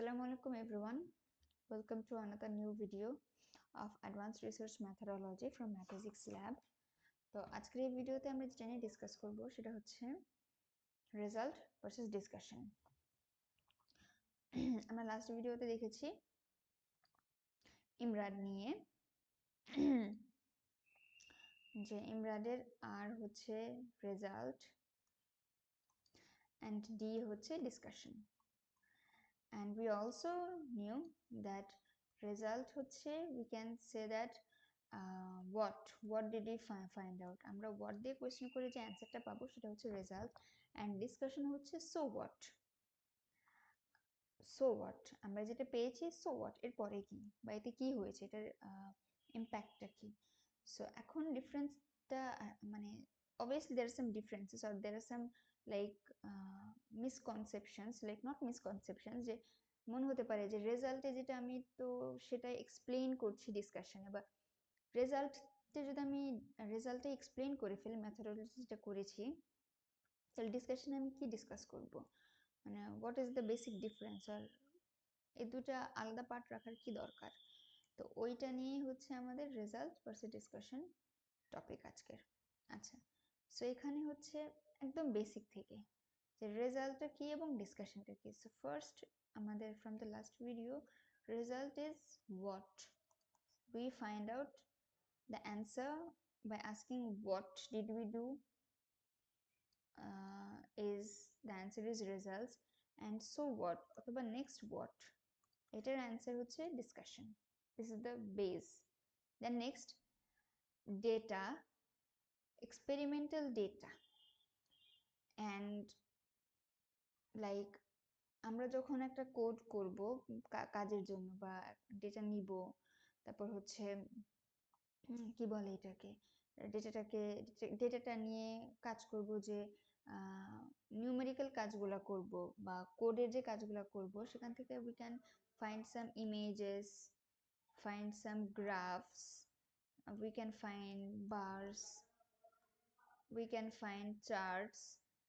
Assalamu alaikum everyone. Welcome to another new video of Advanced Research Methodology from Metaphysics Lab. তো আজকের এই ভিডিওতে আমরা যেটা নিয়ে ডিসকাস করব সেটা হচ্ছে রেজাল্ট ভার্সেস ডিসকাশন আমরা লাস্ট ভিডিওতে দেখেছি ইমরাড নিয়ে যে ইমরাডের আর হচ্ছে রেজাল্ট অ্যান্ড ডি হচ্ছে discussion and we also knew that result হচ্ছে we can say that uh, what? What did we find out? আমরা what দিয়ে কোয়েশ্চেন করে যে অ্যান্সারটা পাবো সেটা হচ্ছে রেজাল্ট অ্যান্ড ডিসকাশন হচ্ছে সো হোয়াট সো হোয়াট আমরা যেটা পেয়েছি সো হোয়াট এর পরে কি? বা এতে কি হয়েছে? এটার ইম্প্যাক্টটা কি? সো এখন ডিফারেন্সটা মানে obviously there are some differences or there are some like uh, misconceptions like not misconceptions যে মনে হতে পারে যে রেজাল্টে যেটা আমি তো সেটা এক্সপ্লেইন করছি ডিসকাশনে বা রেজাল্টে যদি আমি রেজাল্টে এক্সপ্লেইন করে ফেলি ম্যাথোডোলজিটা করেছি তাহলে ডিসকাশনে আমি কি ডিসকাস করব? মানে what is the basic difference আর এই দুটা আলাদা পার্ট রাখার কি দরকার? তো ওইটা নিয়ে হচ্ছে আমাদের রেজাল্ট ভার্সেস ডিসকাশন টপিক আজকের। আচ্ছা। সো এখানে হচ্ছে একদম বেসিক থেকে যে রেজাল্টটা কি এবং ডিসকাশনটা কি? সো ফার্স্ট আমাদের from the last video result is what we find out the answer by asking what did we do is the answer is results and so what অথবা নেক্সট হোয়াট এটার অ্যান্সার হচ্ছে discussion this is the base then next data experimental data. And like, আমরা যখন একটা code করব কাজের জন্য বা ডেটা নিব, তারপর হচ্ছে কি বলে এটাকে? ডেটাটাকে ডেটাটা নিয়ে কাজ করব যে নিউমেরিক্যাল কাজগুলো করব বা কোডের যে কাজগুলো করব, সেখান থেকে we can find some images find some graphs we can find bars we can find charts.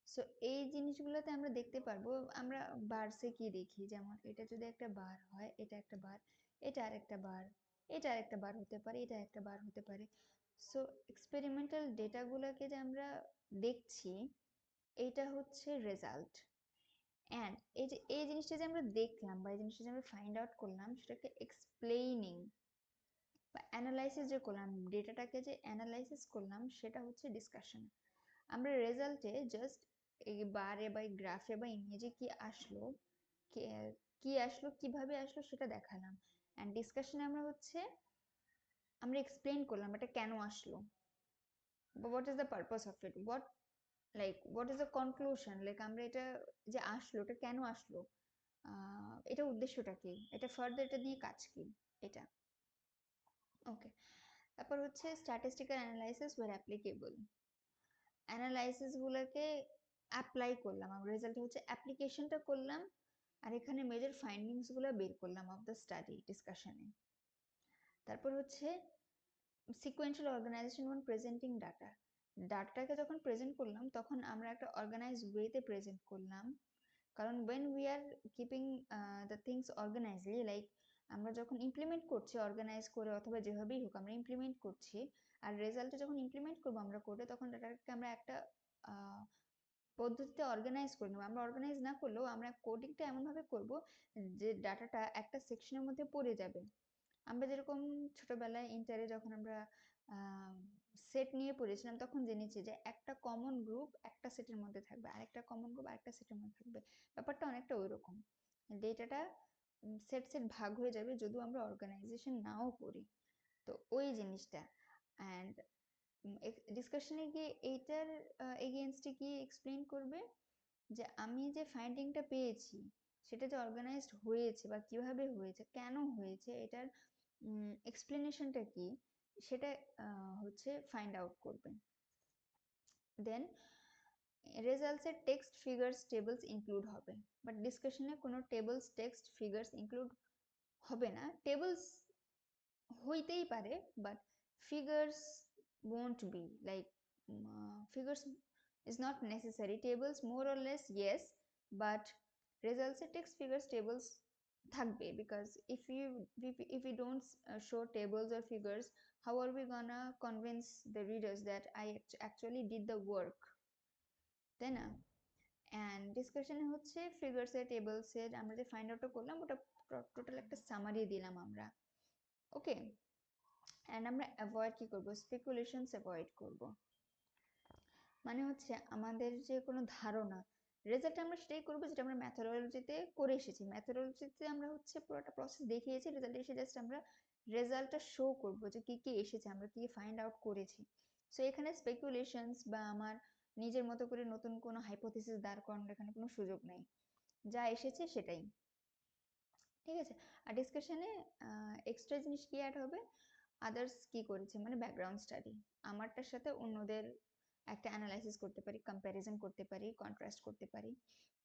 So এই জিনিসগুলোতে আমরা দেখতে পারব, আমরা বারসে কি দেখি? যেমন, এটা যদি একটা বার হয়, এটা একটা বার এটা আরেকটা বার এটা আরেকটা বার হতে পারে, এটা একটা বার হতে পারে। সো এক্সপেরিমেন্টাল ডেটাগুলোকে যে আমরা দেখছি, এটা হচ্ছে রেজাল্ট অ্যান্ড এই যে, এই জিনিসটা যে আমরা দেখলাম বা এই জিনিসটা যে আমরা ফাইন্ড আউট করলাম, সেটাকে এক্সপ্লেইনিং বা অ্যানালাইসিস যে করলাম ডেটাটাকে যে অ্যানালাইসিস করলাম, সেটা হচ্ছে ডিসকাশন আমরা রেজাল্টে জাস্ট এই বারে বা গ্রাফে বা ইমেজে কি আসলো কি আসলো, কীভাবে আসলো সেটা দেখালাম। অ্যান্ড ডিসকাশনে আমরা হচ্ছে, আমরা এক্সপ্লেন করলাম এটা কেন আসলো। What is the purpose of it what like what is the conclusion like আমরা এটা যে আসলো, এটা কেন আসলো? এটা উদ্দেশ্যটা কি? এটা ফার্দার এটা নিয়ে কাজ কি? এটা। ওকে তারপর হচ্ছে স্ট্যাটিস্টিক্যাল অ্যানালাইসিস ওয়ার অ্যাপ্লিকেবল অ্যানালাইসিসগুলোকে অ্যাপ্লাই করলাম আমরা। রেজাল্ট হচ্ছে অ্যাপ্লিকেশনটা করলাম আর এখানে মেজর ফাইন্ডিংসগুলো বের করলাম অফ দ্য স্টাডি ডিসকাশনে তারপর হচ্ছে sequential organisation one presenting data ডাটাকে যখন প্রেজেন্ট করলাম, তখন আমরা একটা অর্গানাইজ ওয়েতে প্রেজেন্ট করলাম। কারণ when we are keeping the things organisely like আমরা যখন ইমপ্লিমেন্ট করছি অর্গানাইজ করে অথবা যেভাবেই হোক আমরা ইমপ্লিমেন্ট করছি, আর রেজাল্টে যখন ইমপ্লিমেন্ট করব আমরা কোডে তখন ডাটাকে আমরা একটা পদ্ধতিতে অর্গানাইজ করে নেব। আমরা অর্গানাইজ না করলেও আমরা কোডিংটা এমনভাবে করব যে ডাটাটা একটা সেকশনের মধ্যে পড়ে যাবে। আমরা যেরকম ছোটবেলায় ইন্টারে যখন আমরা সেট নিয়ে পড়েছিলাম, তখন জেনেছি যে একটা কমন গ্রুপ একটা সেটের মধ্যে থাকবে আর আরেকটা কমন গ্রুপ আরেকটা সেটের মধ্যে থাকবে। ব্যাপারটা অনেকটা ওই রকম ডেটাটা সেট সেট ভাগ হয়ে যাবে যদিও আমরা অর্গানাইজেশন নাও করি। তো ওই জিনিসটা। অ্যান্ড ডিসকাশনে গিয়ে এইটার এগেনস্টে কি এক্সপ্লেন করবে যে আমি যে ফাইন্ডিংটা পেয়েছি, সেটা যে অর্গানাইজড হয়েছে বা কীভাবে হয়েছে, কেন হয়েছে, এটার এক্সপ্লেনেশনটা কি, সেটা হচ্ছে ফাইন্ড আউট করবে। দেন রেজাল্টসের টেক্সট ফিগার্স টেবলস ইনক্লুড হবে বাট ডিসকাশনে কোনো টেবলস টেক্সট ফিগার্স ইনক্লুড হবে না টেবলস হইতেই পারে but figures won't be like uh, figures is not necessary tables more or less yes but results text figures tables থাকবে because if you if we don't uh, show tables or figures how are we gonna convince the readers that I actually did the work তাই না? And ডিসকাশনে হচ্ছে ফিগার্সের টেবলসের আমরা যে find আউটটা করলাম, ওটা total একটা summary দিলাম আমরা। ওকে অ্যান্ড আমরা অ্যাভয়েড কি করব? স্পেকুলেশনস অ্যাভয়েড করব। মানে হচ্ছে আমাদের যে কোনো ধারণা রেজাল্ট আমরা সেটাই করব যেটা আমরা ম্যাথোলজিতে করে এসেছি। ম্যাথোলজিতে আমরা হচ্ছে পুরোটা প্রসেস দেখিয়েছি রেজাল্ট এসে জাস্ট আমরা রেজাল্টটা শো করব যে কি কি এসেছে, আমরা কি ফাইন্ড আউট করেছি। সো এখানে স্পেকুলেশনস বা আমার নিজের মতো করে নতুন কোনো হাইপোথিসিস দাঁড় করানোর এখানে কোনো সুযোগ নেই। যা এসেছে সেটাই। ঠিক আছে? আর ডিসকাশনে এক্সট্রা জিনিস কি অ্যাড হবে? আদার্স কি করেছে? মানে ব্যাকগ্রাউন্ড স্টাডি আমারটার সাথে অন্যদের একটা অ্যানালাইসিস করতে পারি কম্প্যারিজন করতে পারি কন্ট্রাস্ট করতে পারি।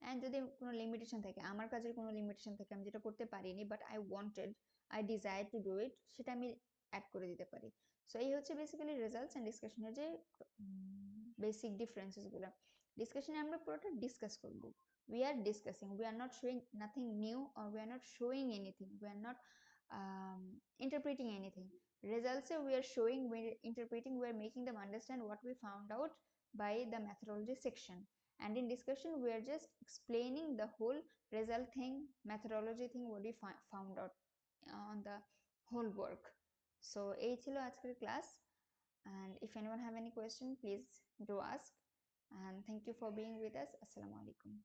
অ্যান্ড যদি কোনো লিমিটেশন থাকে, আমার কাজের কোনো লিমিটেশন থাকে, আমি যেটা করতে পারিনি but I wanted I desire to do it সেটা আমি অ্যাড করে দিতে পারি। সো এই হচ্ছে বেসিক্যালি রেজাল্টস অ্যান্ড ডিসকাশনের যে বেসিক ডিফারেন্সেসগুলো ডিসকাশনে আমরা পুরোটা ডিসকাস করব we are discussing we are not showing nothing new or we are not showing anything we are not um, interpreting anything results we are showing we're interpreting we're making them understand what we found out by the methodology section and in discussion we are just explaining the whole result thing methodology thing what we found out on the whole work so এই ছিল আজকের class and if anyone have any question please do ask. And thank you for being with us. Assalamu alaikum